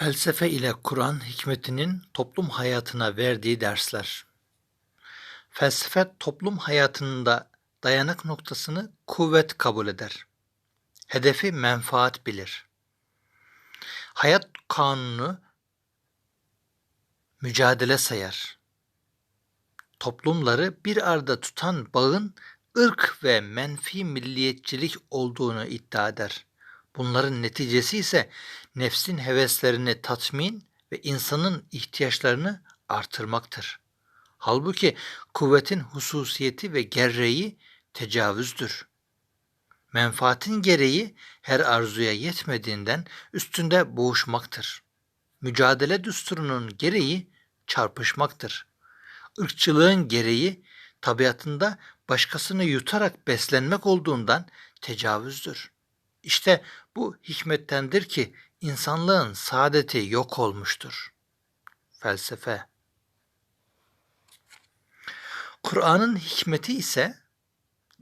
Felsefe ile Kur'an hikmetinin toplum hayatına verdiği dersler. Felsefe toplum hayatında dayanak noktasını kuvvet kabul eder. Hedefi menfaat bilir. Hayat kanunu mücadele sayar. Toplumları bir arada tutan bağın ırk ve menfi milliyetçilik olduğunu iddia eder. Bunların neticesi ise nefsin heveslerini tatmin ve insanın ihtiyaçlarını artırmaktır. Halbuki kuvvetin hususiyeti ve gereği tecavüzdür. Menfaatin gereği her arzuya yetmediğinden üstünde boğuşmaktır. Mücadele düsturunun gereği çarpışmaktır. Irkçılığın gereği tabiatında başkasını yutarak beslenmek olduğundan tecavüzdür. İşte bu hikmettendir ki insanlığın saadeti yok olmuştur. Felsefe Kur'an'ın hikmeti ise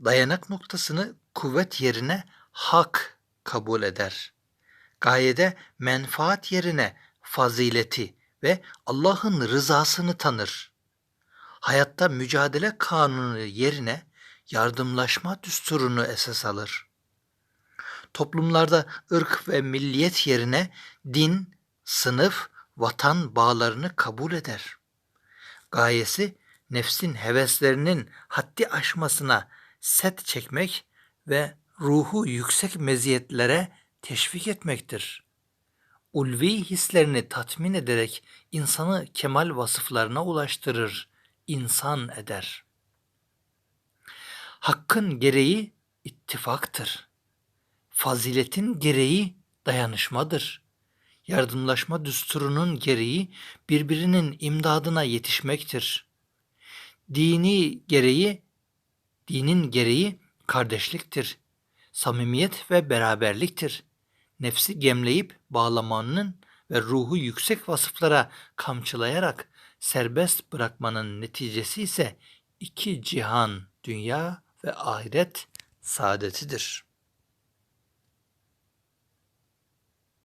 dayanak noktasını kuvvet yerine hak kabul eder. Gayede menfaat yerine fazileti ve Allah'ın rızasını tanır. Hayatta mücadele kanunu yerine yardımlaşma düsturunu esas alır toplumlarda ırk ve milliyet yerine din, sınıf, vatan bağlarını kabul eder. Gayesi nefsin heveslerinin haddi aşmasına set çekmek ve ruhu yüksek meziyetlere teşvik etmektir. Ulvi hislerini tatmin ederek insanı kemal vasıflarına ulaştırır, insan eder. Hakkın gereği ittifaktır faziletin gereği dayanışmadır. Yardımlaşma düsturunun gereği birbirinin imdadına yetişmektir. Dini gereği, dinin gereği kardeşliktir. Samimiyet ve beraberliktir. Nefsi gemleyip bağlamanın ve ruhu yüksek vasıflara kamçılayarak serbest bırakmanın neticesi ise iki cihan, dünya ve ahiret saadetidir.''